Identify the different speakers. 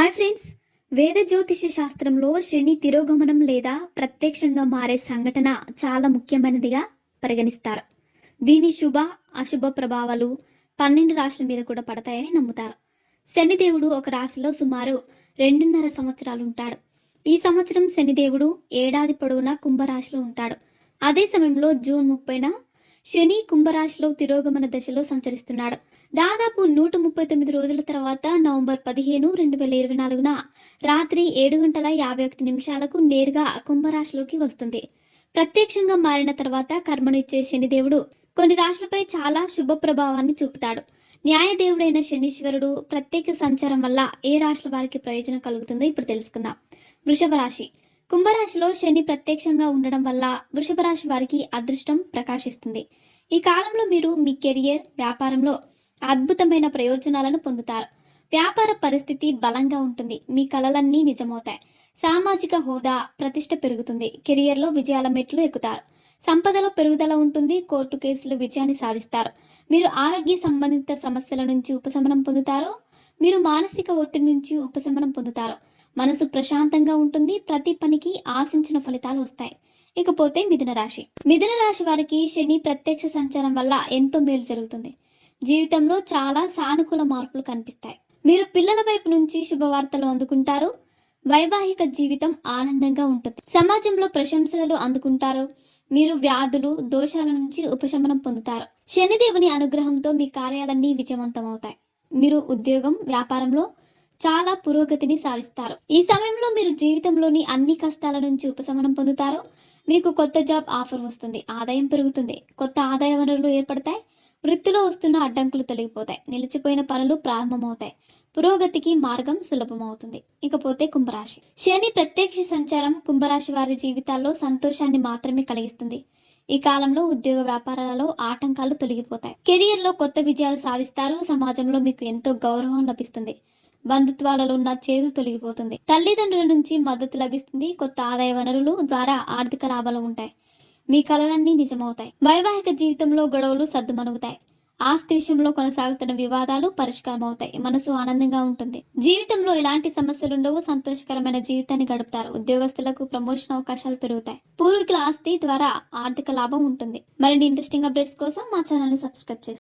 Speaker 1: Hi friends. వేద జ్యోతిష శాస్త్రంలో శని తిరోగమనం లేదా ప్రత్యక్షంగా మారే సంఘటన చాలా ముఖ్యమైనదిగా పరిగణిస్తారు. దీని శుభ అశుభ ప్రభావాలు పన్నెండు రాశుల మీద కూడా పడతాయని నమ్ముతారు. శనిదేవుడు ఒక రాశిలో సుమారు రెండున్నర సంవత్సరాలు ఉంటాడు. ఈ సంవత్సరం శనిదేవుడు ఏడాది పొడవునా కుంభరాశిలో ఉంటాడు. అదే సమయంలో జూన్ ముప్పైన శని కుంభరాశిలో తిరోగమన దశలో సంచరిస్తున్నాడు. దాదాపు నూట ముప్పై తొమ్మిది రోజుల తర్వాత నవంబర్ పదిహేను రెండు వేల ఇరవై నాలుగున రాత్రి ఏడు గంటల యాభై ఒకటి నిమిషాలకు నేరుగా కుంభరాశిలోకి వస్తుంది. ప్రత్యక్షంగా మారిన తర్వాత కర్మను ఇచ్చే శనిదేవుడు కొన్ని రాశులపై చాలా శుభ ప్రభావాన్ని చూపుతాడు. న్యాయదేవుడైన శనీశ్వరుడు ప్రత్యేక సంచారం వల్ల ఏ రాశుల వారికి ప్రయోజనం కలుగుతుందో ఇప్పుడు తెలుసుకుందాం. వృషభ రాశి. కుంభరాశిలో శని ప్రత్యక్షంగా ఉండడం వల్ల వృషభ రాశి వారికి అదృష్టం ప్రకాశిస్తుంది. ఈ కాలంలో మీరు మీ కెరియర్ వ్యాపారంలో అద్భుతమైన ప్రయోజనాలను పొందుతారు. వ్యాపార పరిస్థితి బలంగా ఉంటుంది. మీ కలలన్నీ నిజమవుతాయి. సామాజిక హోదా ప్రతిష్ట పెరుగుతుంది. కెరియర్లో విజయాల మెట్లు ఎక్కుతారు. సంపదలో పెరుగుదల ఉంటుంది. కోర్టు కేసులు విజయాన్ని సాధిస్తారు. మీరు ఆరోగ్య సంబంధిత సమస్యల నుంచి ఉపశమనం పొందుతారు. మీరు మానసిక ఒత్తిడి నుంచి ఉపశమనం పొందుతారు. మనసు ప్రశాంతంగా ఉంటుంది. ప్రతి పనికి ఆశించిన ఫలితాలు వస్తాయి. ఇకపోతే మిథున రాశి. మిథున రాశి వారికి శని ప్రత్యక్ష సంచారం వల్ల ఎంతో మేలు జరుగుతుంది. జీవితంలో చాలా సానుకూల మార్పులు కనిపిస్తాయి. మీరు పిల్లల వైపు నుంచి శుభవార్తలు అందుకుంటారు. వైవాహిక జీవితం ఆనందంగా ఉంటుంది. సమాజంలో ప్రశంసలు అందుకుంటారు. మీరు వ్యాధులు దోషాల నుంచి ఉపశమనం పొందుతారు. శనిదేవుని అనుగ్రహంతో మీ కార్యాలన్నీ విజయవంతమవుతాయి. మీరు ఉద్యోగం వ్యాపారంలో చాలా పురోగతిని సాధిస్తారు. ఈ సమయంలో మీరు జీవితంలోని అన్ని కష్టాల నుంచి ఉపశమనం పొందుతారు. మీకు కొత్త జాబ్ ఆఫర్ వస్తుంది. ఆదాయం పెరుగుతుంది. కొత్త ఆదాయ వనరులు ఏర్పడతాయి. వృత్తిలో వస్తున్న అడ్డంకులు తొలగిపోతాయి. నిలిచిపోయిన పనులు ప్రారంభమవుతాయి. పురోగతికి మార్గం సులభమవుతుంది. ఇకపోతే కుంభరాశి. శని ప్రత్యక్ష సంచారం కుంభరాశి వారి జీవితాల్లో సంతోషాన్ని మాత్రమే కలిగిస్తుంది. ఈ కాలంలో ఉద్యోగ వ్యాపారాలలో ఆటంకాలు తొలగిపోతాయి. కెరియర్లో కొత్త విజయాలు సాధిస్తారు. సమాజంలో మీకు ఎంతో గౌరవం లభిస్తుంది. బంధుత్వాలలో ఉన్న చేదు తొలగిపోతుంది. తల్లిదండ్రుల నుంచి మద్దతు లభిస్తుంది. కొత్త ఆదాయ వనరులు ద్వారా ఆర్థిక లాభాలు ఉంటాయి. మీ కలలన్నీ నిజమవుతాయి. వైవాహిక జీవితంలో గొడవలు సర్దుమణుగుతాయి ఆస్తి విషయంలో కొనసాగుతున్న వివాదాలు పరిష్కారం అవుతాయి మనసు ఆనందంగా ఉంటుంది. జీవితంలో ఎలాంటి సమస్యలు ఉండవు సంతోషకరమైన జీవితాన్ని గడుపుతారు. ఉద్యోగస్తులకు ప్రమోషన్ అవకాశాలు పెరుగుతాయి. పూర్వీకుల ఆస్తి ద్వారా ఆర్థిక లాభం ఉంటుంది. మరిన్ని ఇంట్రెస్టింగ్ అప్డేట్స్ కోసం మా ఛానల్ సబ్స్క్రైబ్ చేసుకోండి